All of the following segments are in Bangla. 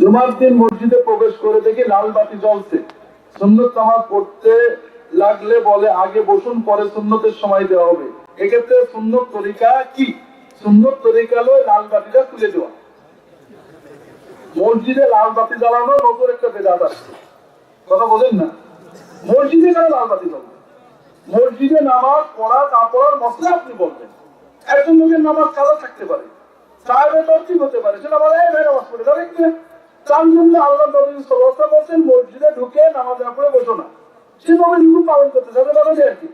জুমার দিন মসজিদে প্রবেশ করে দেখি লাল বাতি জ্বলছে। সুন্নত নামাজ পড়তে লাগলে বলে, আগে বসুন, পরে সুন্নতের সময় দেওয়া হবে। এক্ষেত্রে সুন্নত তরিকা কি? সুন্নত তরিকা হলো লাল বাতিটা তুলে দেওয়া। মসজিদে লাল বাতি জ্বালানো নতুন একটা বেদাত আসছে কথা বোঝেন না? মসজিদে কেন লাল বাতি জ্বলবে মসজিদে নামাজ পড়া, তারপর মশলা আপনি বলবেন। একজন লোকের নামাজ কাজা থাকতে পারে। সাহেবের তরতিব হতে পারে? সেটা বলে, এই ভাই, নামাজ পড়ে যাবে তার জন্য আল্লাহ নবী সলসা বলছেন মসজিদে ঢুকে নামাজ পড়ে বসো না। সে নবী হুকুম পালন করতে যাবে বলা যায় আর কি?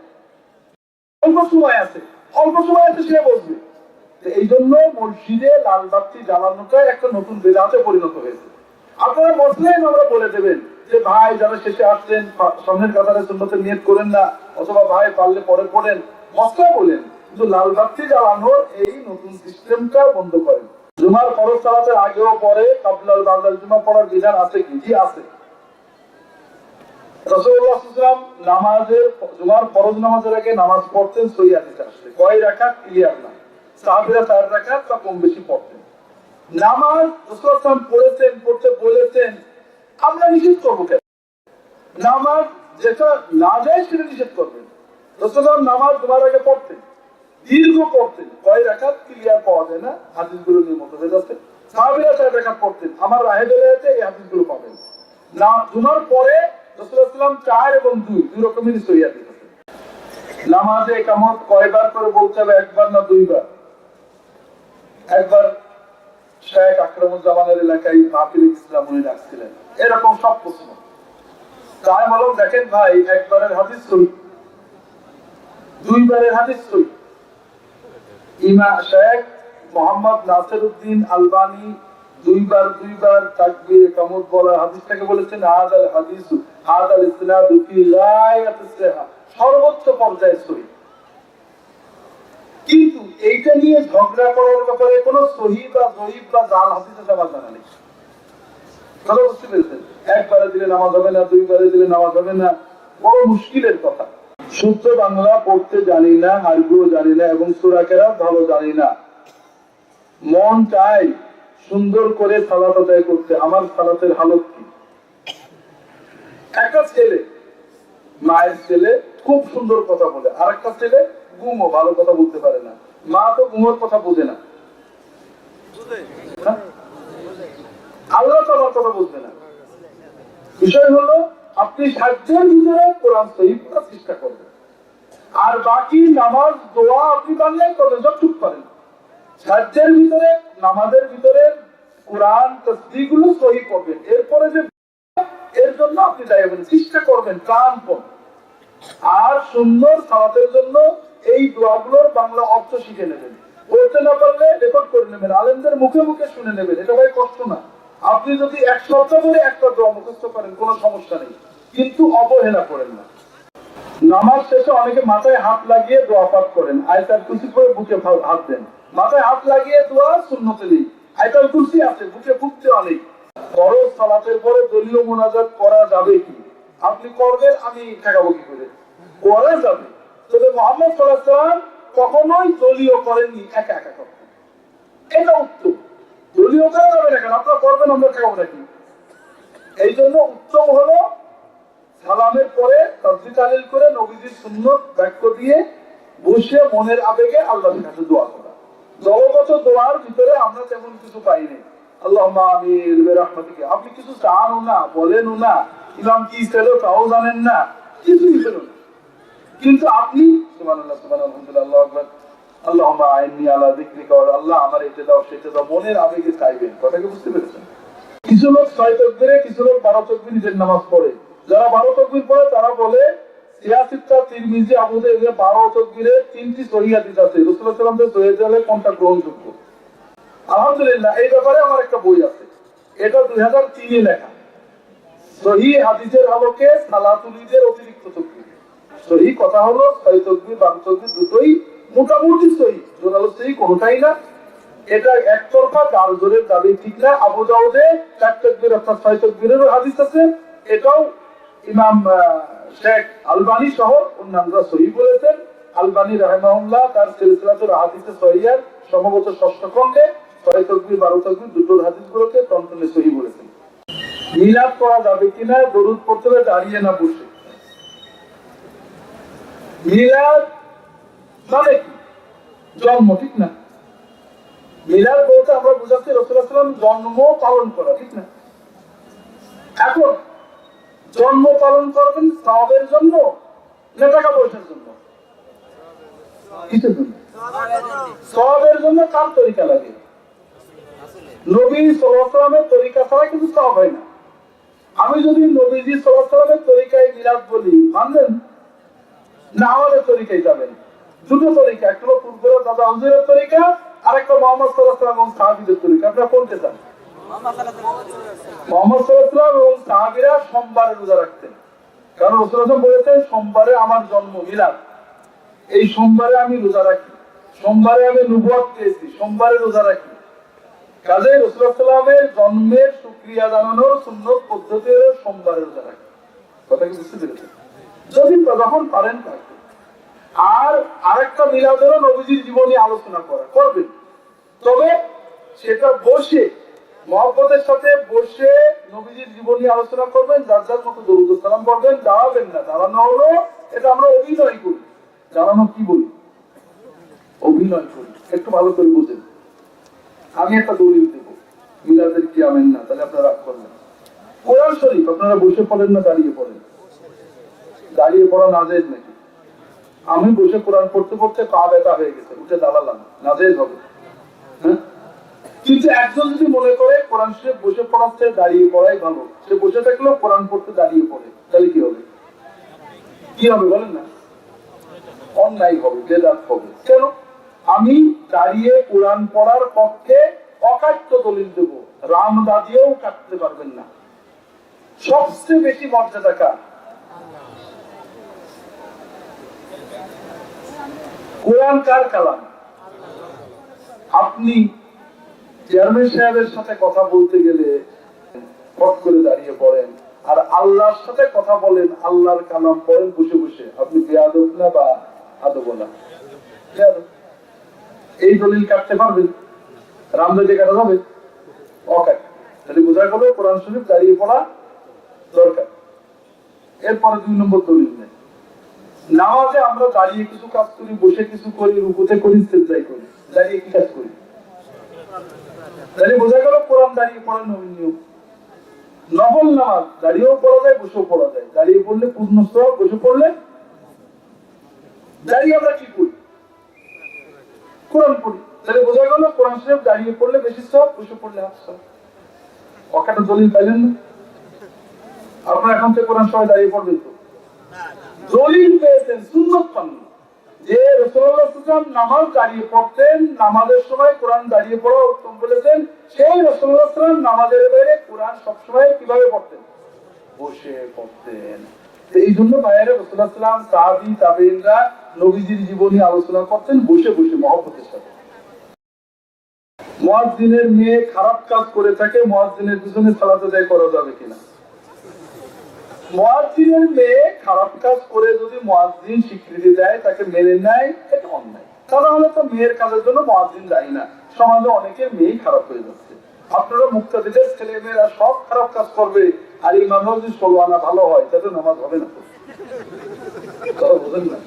অল্প সময় আছে, অল্প সময় আছে সে বসবে। এই জন্য মসজিদে লাল বাতি জ্বালানোটা একটা নতুন বেদাতে পরিণত হয়েছে। আপনারা বসলেন আমরা বলে দেবেন যে ভাই যারা শেষে আসছেন সামনের কাতারে সুন্নতে নিয়ত করেন না, অথবা ভাই পারলে পরে পড়েন মশলা বলেন। কিন্তু লাল বাতি জ্বালানোর এই নতুন সিস্টেমটা বন্ধ করেন। জুমার ফরজ চালাতে আগেও পরে কাবলাল বাংলার জুমা পড়ার বিধান আছে কি? জি আছে। রসুল্লাহ সাল্লাম নামাজের জুমার ফরজ নামাজের আগে নামাজ পড়তেন সই হাদিসে আসছে। কয় রাখাত ক্লিয়ার না। সাহাবিরা চার রাখাত বা কম বেশি পড়তেন। নামাজ রসুল্লাহ সাল্লাম পড়েছেন, পড়তে বলেছেন, আমরা নিষেধ করব কেন? নামাজ যেটা না যায় সেটা নিষেধ করবেন। রসুল্লাহ নামাজ জুমার আগে পড়তেন। দীর্ঘ পড়তেন। কয় রাখাত ক্লিয়ার পাওয়া যায় না, হাদিসগুলো নিয়ে মতো হয়ে যাচ্ছে। সাহাবিরা চার পড়তেন আমার আছে এই পাবেন। না পরে রসুলাম চার এবং দুই দুই রকমেরই সহিয়া নামাজে একামত কয়বার করে বলতে হবে একবার না দুইবার? একবার শেখ এলাকায় মাহফিল ইসলাম উনি ডাকছিলেন। এরকম সব প্রশ্ন। তাই বললাম, দেখেন ভাই, একবারের হাদিস দুইবারের হাদিস ইমা শেখ মোহাম্মদ নাসির উদ্দিন আলবানি দুইবার দুইবার কামত হাদিসটাকে বলেছেন, হাদাল হাদিস, হাদাল ইসনাদ ফি গায়াত সর্বোচ্চ পর্যায়ে সহি। কিন্তু এইটা নিয়ে ঝগড়া করার ব্যাপারে কোনো সহি বা জয়ীব বা জাল হাদিসে জানা নেই। বুঝতে পেরেছেন, একবারে দিলে নামাজ হবে না, দুইবারে দিলে নামাজ হবে না, বড় মুশকিলের কথা। শুদ্ধ বাংলা পড়তে জানি না আরবিও জানি না এবং সুরাকেরা ভালো জানি না। মন চাই সুন্দর করে সালাত আদায় করতে। আমার সালাতের হালত কি? একটা ছেলে, মায়ের ছেলে খুব সুন্দর কথা বলে। আর একটা ছেলে গুমো ভালো কথা বলতে পারে না। মা তো গুমোর কথা বোঝে না। হ্যাঁ? আল্লাহ তো আমার কথা বলতে না। বিষয় হলো আপনি সাহায্যের ভিতরে কোরআন শহীদ করার চেষ্টা করবেন। আর বাকি নামাজ, দোয়া আপনি বাংলায় করবেন যতটুক পারেন সাহায্যের ভিতরে, নামাজের ভিতরে কোরআন তসবিগুলো সহি করবেন এরপরে যে এর জন্য আপনি দায়ী হবেন, চেষ্টা করবেন প্রাণপণ আর সুন্দর সালাতের জন্য এই দোয়াগুলোর বাংলা অর্থ শিখে নেবেন। বলতে না পারলে রেকর্ড করে নেবেন। আলেমদের মুখে মুখে শুনে নেবেন। এটা ভাই কষ্ট না। আপনি যদি এক সপ্তাহ ধরে একটা দোয়া মুখস্থ করেন, কোনো সমস্যা নেই। কিন্তু অবহেলা করেন না। নামাজ শেষে অনেকে মাথায় হাত লাগিয়ে দোয়া পাঠ করেন। আয়তার কুসি করে বুকে হাত দেন। মাথায় হাত লাগিয়ে দোয়া শূন্যতে নেই। আয়তাল কুসি আছে, বুকে ফুকতে অনেক ফরজ সালাতের পরে দলীয় মোনাজাত করা যাবে কি? আপনি করবেন, আমি ঠেকাবো কি করে? করা যাবে। তবে মোহাম্মদ সাল্লাহ কখনোই দলীয় করেননি, একা একা করতেন। এটা উত্তম। দলীয় করা যাবে না কেন আপনারা করবেন আমরা ঠেকাবো নাকি? এই জন্য উত্তম হলো সালামের পরে তসবি তালিল করে নবীজির সুন্নত বাক্য দিয়ে বসে মনের আবেগে আল্লাহর কাছে দোয়া করা। দলগত দোয়ার ভিতরে আমরা তেমন কিছু পাইনি আল্লাহ আমির রহমতিকে। আপনি কিছু চানও না, বলেনও না, ইমাম কি ছিল তাও জানেন না? কিছুই ছিল কিন্তু আপনি, সুবহানাল্লাহ সুবহানাল্লাহ, আলহামদুলিল্লাহ, আল্লাহু আল্লাহুম্মা আইন্নি আলা যিকরিকা ওয়া আল্লাহ আমার এটা দাও সেটা দাও মনের আবেগে চাইবেন। কথাকে বুঝতে পেরেছেন? কিছু লোক ছয় তকবিরে, কিছু লোক বারো তকবির নিজের নামাজ পড়ে। যারা বারো তকবির পড়ে, তারা বলে তিরমিজি বারো তকবিরে তিনটি আছে। কোনটা গ্রহণযোগ্য? আলহামদুলিল্লাহ, এই ব্যাপারে আমার একটা বই আছে। এটা দুই হাজার তিনে লেখা। সহি হাদিসের আলোকে অতিরিক্ত তকবির। সহি কথা হলো ছয় তকবির, বারো তকবির দুটোই মোটামুটি সহি জোরালো সহি কোনোটাই না। এটা একতরফা গাল জোরের দাবি ঠিক না। আবু দাউদে চার তকবির অর্থাৎ ছয় তকবিরেরও হাদিস আছে। এটাও ইমাম শেখ আলবানি সহ অন্যান্যরা সহি বলেছেন। আলবানি রাহমাহুল্লাহ তার সিলসিলাতুল হাদিসে সহিয়ার সম্ভবত ষষ্ঠ খণ্ডে ছয় তকবি বারো তকবি দুটো হাদিস গুলোকে টনটনে সহি বলেছেন। মিলাদ করা যাবে কিনা, দরুদ পড়তে হবে, দাঁড়িয়ে না বসে। মিলাদ মানে জন্ম, ঠিক না? মিলাদ বলতে আমরা বুঝাচ্ছি রসুলাম জন্ম পালন করা, ঠিক না? এখন জন্ম পালন করবেন সবের জন্য না টাকা পয়সার জন্য? সবের জন্য কার তরিকা লাগে? নবী সালামের তরিকা ছাড়া কিন্তু সব হয় না। আমি যদি নবীজি সালামের তরিকায় মিলাদ বলি, মানবেন? না আমাদের তরিকায় যাবেন। দুটো তরিকা একটা হলো পূর্বের দাদা হুজুরের তরিকা আর একটা মোহাম্মদ সাল্লাহ এবং সাহাবিদের তরিকা। আপনারা কোনটা চান? মোহাম্মদ সাল্লাহ এবং সাহাবিরা সোমবারে রোজা রাখতেন। কারণ রসুল বলেছেন সোমবারে আমার জন্ম মিলাদ। এই সোমবারে আমি রোজা রাখি। সোমবারে আমি নুবুয়াত পেয়েছি সোমবারে রোজা রাখি। কাজে রসুলামের জন্মের সুক্রিয়া জানানোর সুন্নত পদ্ধতি সোমবারে রোজা রাখি। কথা কি বুঝতে পেরেছেন? যদি যখন পারেন থাকবে আর আরেকটা মিলাদ হলো নবীজির জীবনী আলোচনা করা করবেন তবে সেটা বসে, মহব্বতের সাথে বসে নবীজির জীবনী আলোচনা করবেন, যার যার মতো দরুদ সালাম পড়বেন, দাঁড়াবেন না। দাঁড়ানো হলো, এটা আমরা অভিনয় করি। দাঁড়ানো কি বলি? অভিনয় করি। একটু ভালো করে বুঝেন। আমি একটা দলিল দেব। মিলাদের কি আমেন না? তাহলে আপনারা রাগ করবেন কোরআন শরীফ, আপনারা বসে পড়েন না, দাঁড়িয়ে পড়েন। দাঁড়িয়ে পড়া না যায় নাকি? আমি বসে কোরআন পড়তে পড়তে পা ব্যথা হয়ে গেছে, উঠে দাঁড়ালাম না যায় হবে। হ্যাঁ? কিন্তু একজন যদি মনে করে কোরআন শরীফ বসে পড়াচ্ছে দাঁড়িয়ে পড়াই ভালো, সে বসে থাকলেও কোরআন পড়তে দাঁড়িয়ে পড়ে, তাহলে কি হবে? কি হবে বলেন না? অন্যায় হবে, বেদাত হবে। কেন? আমি দাঁড়িয়ে কোরআন পড়ার পক্ষে অকাট্য দলিল দেব, রাম দাদিয়েও কাটতে পারবেন না। সবচেয়ে বেশি মর্যাদা কার? কোরআন কার কালাম? আপনি চেয়ারম্যান সাহেবের সাথে কথা বলতে গেলে করে দাঁড়িয়ে পড়েন। আর আল্লাহর সাথে কথা বলেন, আল্লাহর কালাম পড়েন বসে বসে। আপনি বেয়াদব না বা আদব না? এই দলিল কাটতে পারবেন? রামদাজে কাটা তাহলে বোঝা গেল কোরআন শরীফ দাঁড়িয়ে পড়া দরকার। এরপরে দুই নম্বর দলিল নেই। নামাজে আমরা দাঁড়িয়ে কিছু কাজ করি, বসে কিছু করি, রুকুতে করি সেজদাই করি, দাঁড়িয়ে কি কাজ করি? তাহলে বোঝা গেল কোরআন দাঁড়িয়ে পড়ার নবীন নিয়ম। নবল নামাজ দাঁড়িয়েও পড়া যায়, বসেও পড়া যায়। দাঁড়িয়ে পড়লে পূর্ণ সব বসে পড়লে দাঁড়িয়ে আমরা কি করি? কোরআন পড়ি। তাহলে বোঝা গেল কোরআন শরীফ দাঁড়িয়ে পড়লে বেশি সব বসে পড়লে হাফ সব অকাটা দলিল পাইলেন না? আপনারা এখন থেকে কোরআন সবাই দাঁড়িয়ে পড়বেন তো? দলিল পেয়েছেন, সুন্নত পান যে রসুল্লাহ নামাজ দাঁড়িয়ে পড়তেন, নামাজের সময় কোরআন দাঁড়িয়ে পড়া উত্তম বলেছেন, সেই রসুল্লাহ নামাজের বাইরে কোরআন সবসময় কীভাবে পড়তেন? বসে পড়তেন। এই জন্য বাইরে রসুল্লাহ সাল্লাম তাবি তাবেইনরা নবীজির জীবনী আলোচনা করতেন, বসে বসে মহব্বতের সাথে। মহাদ্দিনের মেয়ে খারাপ কাজ করে থাকে মহাদ্দিনের পিছনে সালাতে দেয় করা যাবে কিনা? মহাজিনের মেয়ে খারাপ কাজ করে যদি মহাজিন স্বীকৃতি দেয়, তাকে মেনে নেয়, এটা অন্যায়। সাধারণত মেয়ের কাজের জন্য মহাজিন দায়ী না। সমাজে অনেকে মেয়ে খারাপ হয়ে যাচ্ছে। আপনারা মুক্তা দিলে ছেলে মেয়েরা সব খারাপ কাজ করবে, আর ইমাম যদি ষোলো আনা ভালো হয়, তাতে নামাজ হবে না তো। বোঝেন না?